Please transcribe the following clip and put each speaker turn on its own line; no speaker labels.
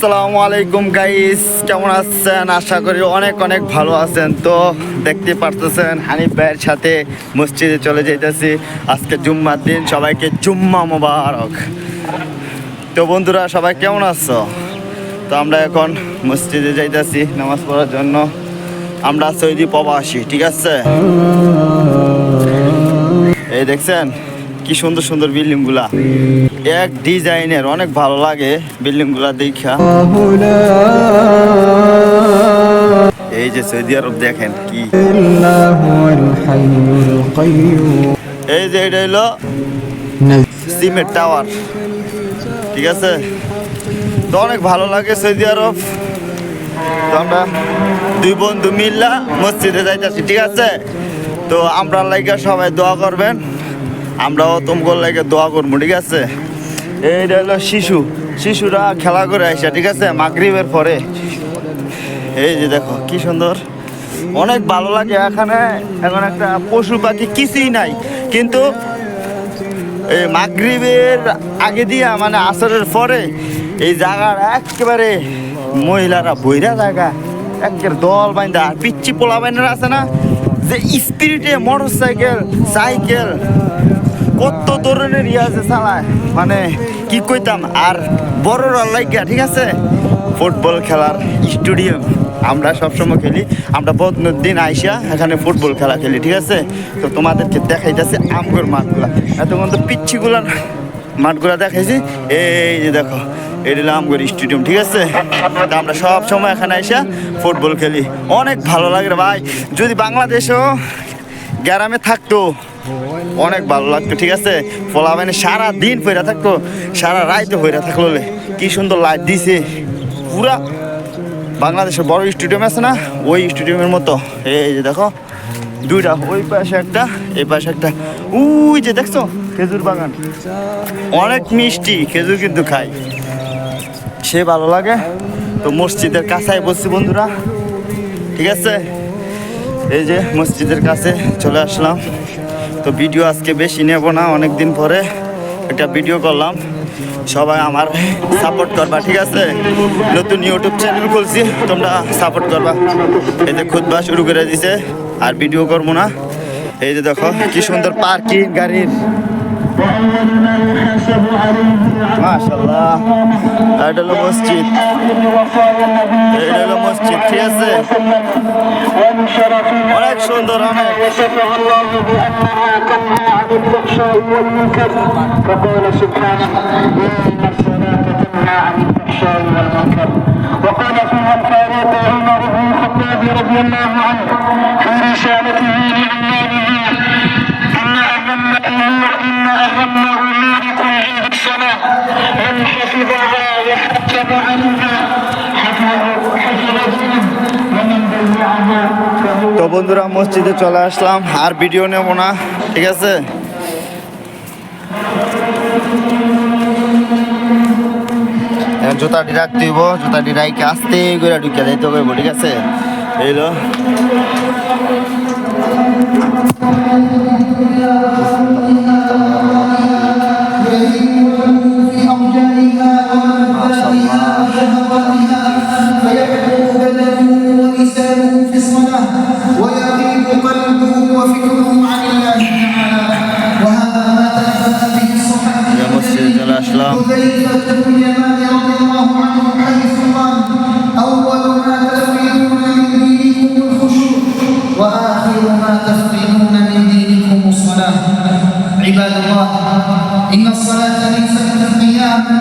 আসসালামু আলাইকুম গাইস কেমন আছেন? আশা করি অনেক অনেক ভালো আছেন। তো দেখতে পারতেছেন, হানিফ ভাইয়ের সাথে মসজিদে চলে যাইতেছি। আজকে জুম্মার দিন, সবাইকে জুম্মা মোবারক। তো বন্ধুরা, সবাই কেমন আছো? তো আমরা এখন মসজিদে যাইতেছি নামাজ পড়ার জন্য। আমরা সৌদি প্রবাসী, ঠিক আছে? এই দেখছেন, কি সুন্দর সুন্দর বিল্ডিংগুলা এক ডিজাইনের, অনেক ভালো লাগে বিল্ডিংগুলা দেখা এই যে সৌদি আরব দেখেন কি। এই যে এটা হলো সিমের টাওয়ার। ঠিক আছে? তো অনেক ভালো লাগে সৌদি আরব। তো আমরা দুই বন্ধু মিল্লা মসজিদে যাইতেছি, ঠিক আছে? তো আমরা লাইকা সবাই দোয়া করবেন। আমরাও তোমার লাইকা দোয়া করব, ঠিক আছে? এইটা হলো শিশু। শিশুরা খেলা করে আসে, ঠিক আছে? মাগরিবের পরে। এই যে দেখো, কি সুন্দর। অনেক ভালো লাগে এখানে। এখন একটা পশু পাখি কিছুই নাই। কিন্তু এই মাগরিবের আগে দিয়া মানে আসরের পরে, এই জায়গার একেবারে মহিলারা বইরা জায়গা। একের দল বাইন্দা। আর পিচ্ছি পোলা বাইনার আছে না? যে স্পিরিটে মোটর সাইকেল সাইকেল কত ধরনের ইয়ে আছে চালায়? মানে কি কইতাম? আর বড়রা লাইগা, ঠিক আছে? ফুটবল খেলার স্টেডিয়াম। আমরা সবসময় খেলি। আমরা বদনুর দিন আইসা এখানে ফুটবল খেলা খেলি, ঠিক আছে? তো তোমাদেরকে দেখাইতেছে আমগর মাঠগুলা। এতক্ষণ তো পিচ্ছিগুলার মাঠগুলা দেখাইছি। এই যে দেখো, এটা হলো আমগর স্টেডিয়াম, ঠিক আছে? তো আমরা সব সময় এখানে আইসা ফুটবল খেলি। অনেক ভালো লাগে ভাই। যদি বাংলাদেশও গ্রামে থাকতো। অনেক ভালো লাগতো, ঠিক আছে? ফলা মানে সারা দিন পইরা থাকতো, সারা রাইতে পইরা থাকল। কি সুন্দর লাইট দিছে। পুরা বাংলাদেশের বড় স্টেডিয়াম আছে না? ওই স্টেডিয়ামের মতো। এই যে দেখো, দুইটা, ওই পাশে একটা, এই পাশে একটা। উই যে দেখছ, খেজুর বাগান। অনেক মিষ্টি, খেজুর কিন্তু খাই। সে ভালো লাগে। তো মসজিদের কাছায় বসছি বন্ধুরা। ঠিক আছে? এই যে মসজিদের কাছে চলে আসলাম। তো ভিডিও আজকে বেশি নেব না অনেক দিন পরে একটা ভিডিও করলাম। সবাই আমার সাপোর্ট করবা, ঠিক আছে? নতুন ইউটিউব চ্যানেল খুলছি, তোমরা সাপোর্ট করবা। যে খুদবা শুরু করে দিছে, আর ভিডিও করব না। এই যে দেখো, কি সুন্দর পার্কিং গাড়ির। মাশাল্লাহ এটা হলো মসজিদ। وصدرها وصفها الله بأنها تنهى عن الفحشاء والمنكر.
فقال سبحانه إن الصلاة تنهى عن الفحشاء والمنكر. وقال فيها الفاروق عمر بن الخطاب رضي الله عنه في رسالته لعمار
তো বন্ধুরা, মসজিদে চলে আসলাম। আর ভিডিও নেব না, ঠিক আছে? জুতাটি রাখতে হইব জুতাটি রাইকে আসতে করে ঢুকে যাইতে হইব ঠিক আছে? এইলো
وفكرهم عن الله تعالى. وهذا ما تأثبت به الصحابي
يا مسجد الأشلام
حذيفة بن اليمان رضي الله عنه حيث قال أول ما تفقدون من دينكم الخشوع وآخر ما تفقدون من دينكم الصلاة. عباد الله إن الصلاة ليست قياما